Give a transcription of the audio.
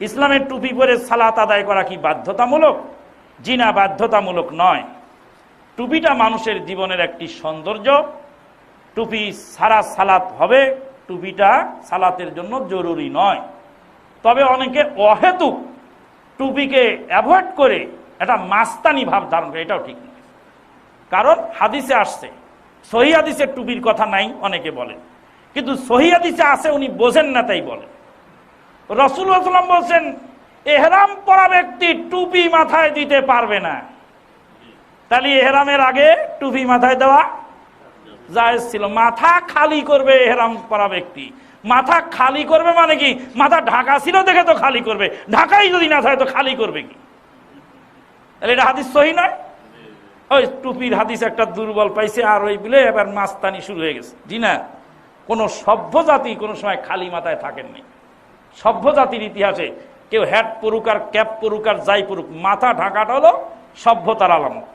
ইসলামের টুপি পরে সালাত আদায় করা কি বাধ্যতামূলক? জিনা বাধ্যতামূলক নয়। টুপিটা মানুষের জীবনের একটি সৌন্দর্য। টুপি সারা সালাত হবে, টুপিটা সালাতের জন্য জরুরি নয়। তবে অনেকে অহেতুক টুপিকে অ্যাভয়েড করে একটা মাস্তানি ভাব ধারণ করে, এটাও ঠিক নয়। কারণ হাদিসে আসছে, সহি হাদিসের টুপির কথা নাই, অনেকে বলেন। কিন্তু সহি হাদিসে আছে, উনি বোঝেন না, তাই বলেন। রসুল সাল্লাম বলছেন, এহরাম পরা ব্যক্তি টুপি মাথায় দিতে পারবে না। তাহলে এহরামের আগে টুপি মাথায় দেওয়া জায়েজ ছিল। মাথা খালি করবে এহরাম পরা ব্যক্তি। মাথা খালি করবে মানে কি? মাথা ঢাকা ছিল দেখে তো খালি করবে। ঢাকাই যদি না থাকে তো খালি করবে কি? তাহলে এটা হাদিস সহি নয়? ওই টুপির হাদিস একটা দুর্বল পাইছে আর ওই বলে এবার মাস্তানি শুরু হয়ে গেছে। জি না, কোনো সভ্য জাতি কোনো সময় খালি মাথায় থাকেননি সভ্য জাতির ইতিহাসে কেউ হ্যাট পরুক আর ক্যাপ পরুক আর যাই পরুক, মাথা ঢাকাটা হলো সভ্যতার আলামত।